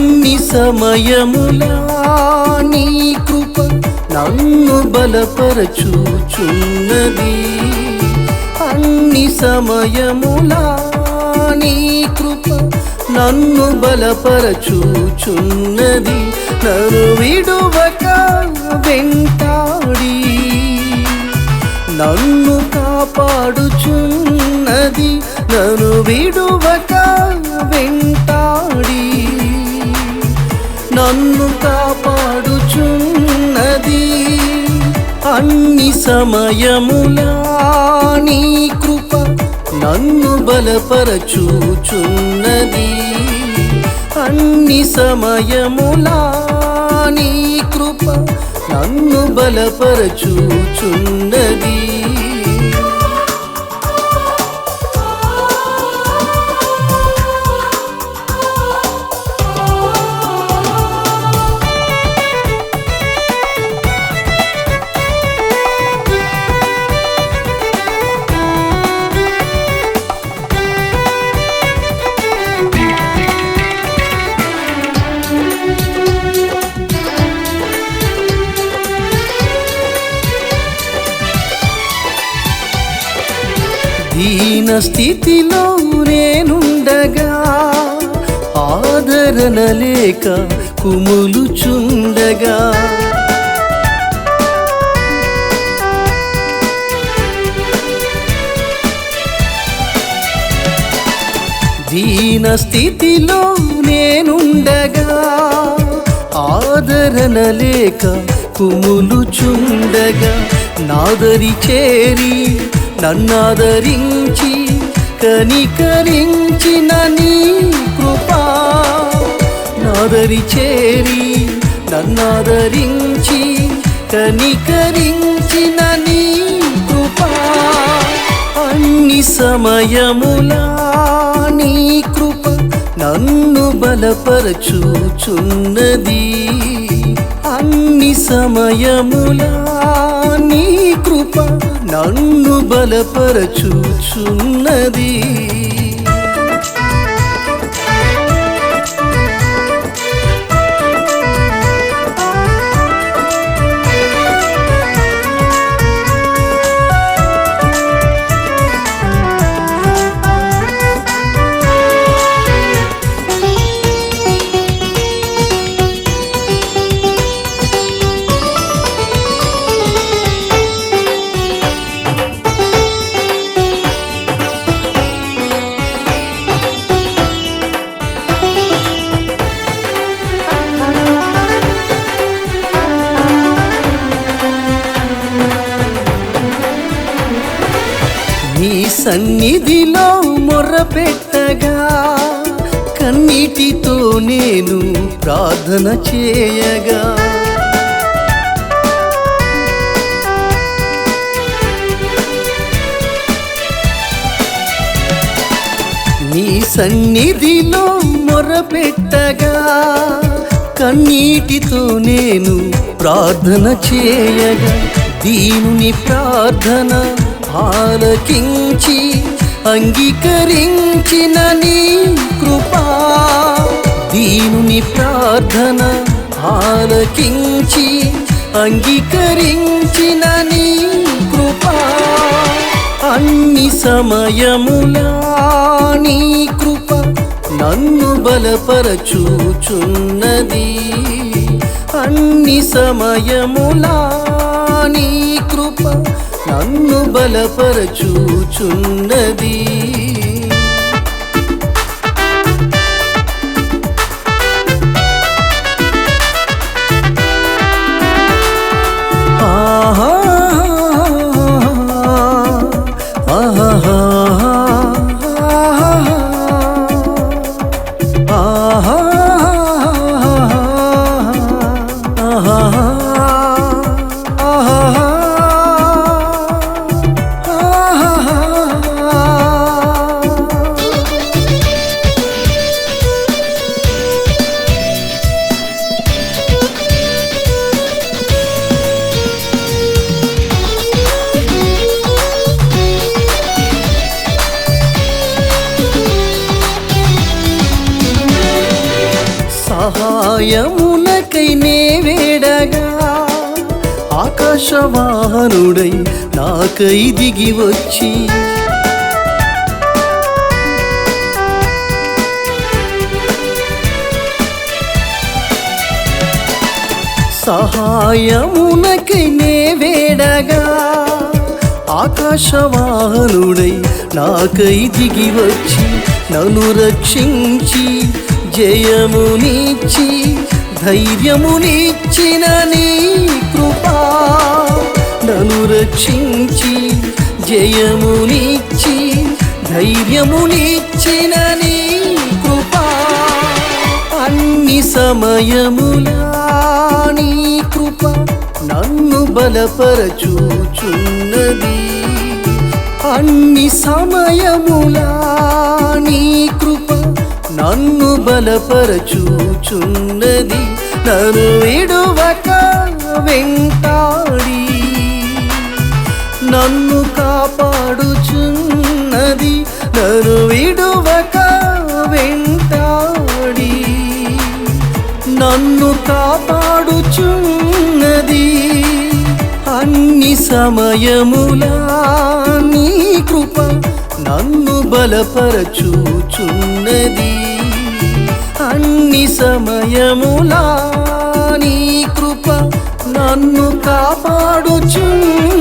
అన్ని సమయములా నీ కృప నన్ను బలపరచుచున్నది. అన్ని సమయములా నీ కృప నన్ను బలపరచుచున్నది. నన్ను విడువక వెంటాడి. నన్ను కాపాడుచున్నది. నన్ను విడువక వెంట నన్ను కాపాడుచున్నది. అన్ని సమయములా నీ కృప నన్ను బలపరచూచున్నది. అన్ని సమయములా నీ కృప నన్ను బలపరచూచున్నది. దీన స్థితిలో నేనుండగా ఆదరణ లేక కుములుచుండగా. దీన స్థితిలో నేనుండగా ఆదరణ లేక కుములుచుండగా. నాదరి చేరి నన్నాదరించి కనికరించిన నీ కృపా నాదరి చేరి నన్నాదరించి కనికరించిన నీ కృపా అన్ని సమయములా నీ కృప నన్ను బలపరచుచున్నది. అన్ని సమయములా నీ కృప నన్ను బలపరచుచున్నది. సన్నిధిలో మొర్రపెట్టగా కన్నీటితో నేను ప్రార్థన చేయగా. నీ సన్నిధిలో మొరపెట్టగా కన్నీటితో నేను ప్రార్థన చేయగా. దీనుని ప్రార్థన ఆలకించి అంగీకరించిన నీ కృపా. దీనుని ప్రార్థన ఆలకించి అంగీకరించిన నీ కృపా. అన్ని సమయములా నీ కృప నన్ను బలపరచూచున్నది. అన్ని సమయములా నీ కృప నన్ను బలపరచూచున్నది. సహాయమునకై నే వేడగా ఆకాశవాహనుడై నాకై దిగి వచ్చి. సహాయమునకై నే వేడగా ఆకాశవాహనుడై నాకై దిగి వచ్చి. నన్ను రక్షించి జయమునిచ్చి ధైర్యమునిచ్చిన నీ కృపా. నను రక్షించి జయమునిచ్చి ధైర్యమునిచ్చిన నీ కృపా. అన్ని సమయములా నీ కృప నన్ను బలపరచూచున్నది. అన్ని సమయములా బలపరచూచున్నది. నన్ను విడువక వెంటాడి. నన్ను కాపాడుచున్నది. నన్ను విడువక వెంటాడి. నన్ను కాపాడుచున్నది. అన్ని సమయములా నీ కృప నన్ను బలపరచూచున్నది. అన్ని సమయములా నీ కృప నన్ను కాపాడుచుంది